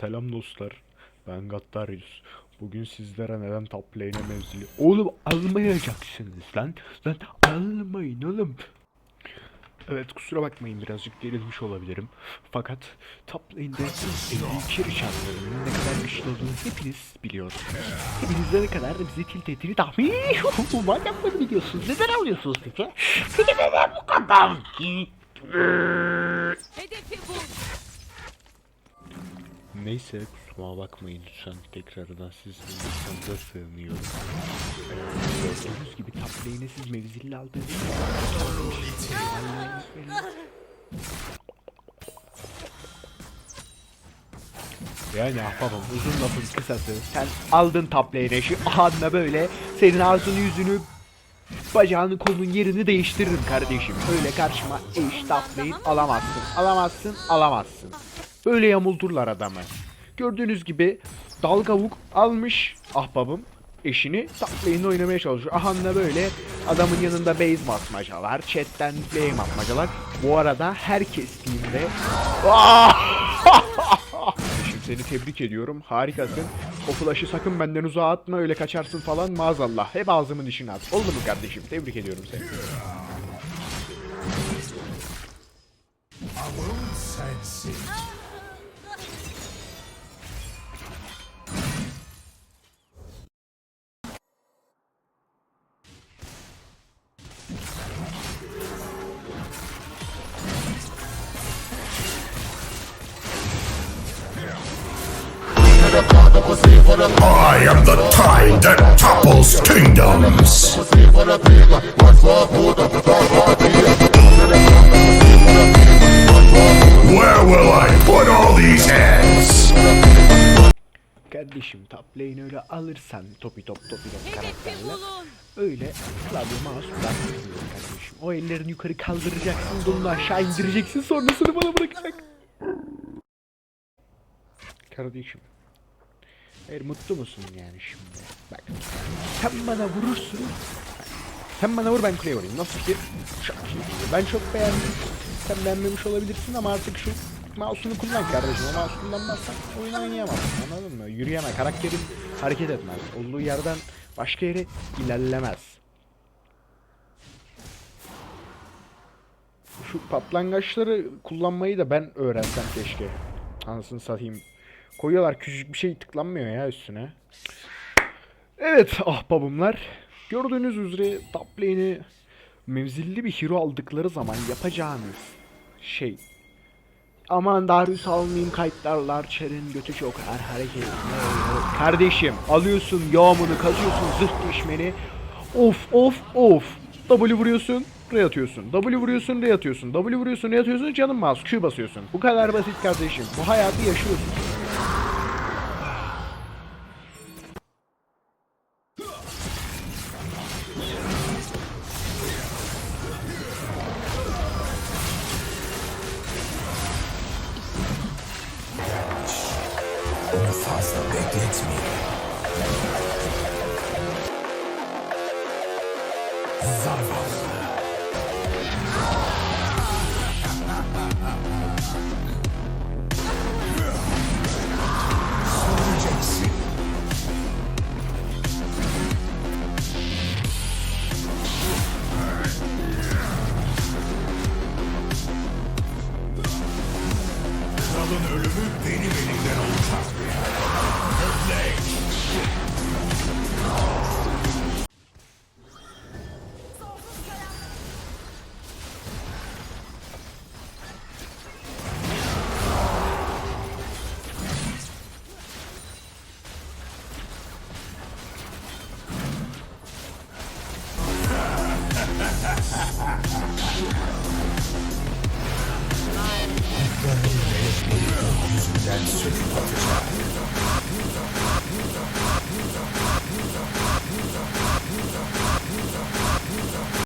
Selam dostlar. Ben Gattarius. Bugün sizlere neden top lane'e mevzili... Oğlum almayacaksınız lan. Lan almayın oğlum. Evet kusura bakmayın birazcık gerilmiş olabilirim. Fakat top lane'de 52 Richard'ların ne kadar güçlü olduğunu hepiniz biliyorsunuz. Hepiniz ne kadar da bizi tilt ettiğini tahmin Madem bunu biliyorsunuz neden alıyorsunuz peki? Peki neden bu kadar? Hedefi bul. Neyse kusuruma bakmayın lütfen tekrardan siz insanıza sığınıyorum. Ee, gördüğünüz gibi top lane'e siz mevzilli aldığınız Yani ahbabım uzun lafın kısası sen aldın top lane'e şu anla böyle senin ağzını yüzünü bacağını kolun yerini değiştiririm kardeşim. Öyle karşıma eş top lane alamazsın alamazsın alamazsın. Böyle yamulturlar adamı. Gördüğünüz gibi dalgavuk almış ahbabım eşini lane'de oynamaya çalışıyor. Ahanla böyle adamın yanında base basmacalar, chatten flame atmacalar. Bu arada her kestiğimde Kardeşim seni tebrik ediyorum. Harikasın. O flash'ı sakın benden uzağa atma öyle kaçarsın falan maazallah. Hep ağzımın dişine at. Oldu mu kardeşim? Tebrik ediyorum seni. I am the tide that topples kingdoms. Where will I put all these heads? Kardeşim top lane öyle alırsan topi top topi top karakterle öyle klavye mouse bırakmıyor kardeşim. O ellerini yukarı kaldıracaksın, donunu aşağı indireceksin sonrasını bana bırakacak. Kardeşim. Hayır mutlu musun yani şimdi? Bak. Sen bana vurursun. Sen bana vur ben kuleye vurayım. Nasıl ki? Ben çok beğendim. Sen beğenmemiş olabilirsin ama artık şu mouse'unu kullan kardeşim. O mouse kullanmazsan oyun oynayamazsın anladın mı? Yürüyemez. Karakterin hareket etmez. Olduğu yerden başka yere ilerlemez. Şu patlangaçları kullanmayı da ben öğrensem keşke. Anasını satayım. Koyuyorlar küçücük bir şey tıklanmıyor ya üstüne. Evet ahbabımlar. Gördüğünüz üzere top mevzilli bir hero aldıkları zaman yapacağınız şey. Aman Darius almayayım kayıtlarlar çerin götü çok her hareket Kardeşim alıyorsun yağmunu kazıyorsun zırh düşmeni. Of of of. W vuruyorsun R atıyorsun. W vuruyorsun R atıyorsun. W vuruyorsun R atıyorsun canın mouse Q basıyorsun. Bu kadar basit kardeşim. Bu hayatı yaşıyorsun Fazla bekletmeyin. Zavallı. Söyleyeceksin. Kralın ölümü benim elimden Yüzünden sürüp atacak.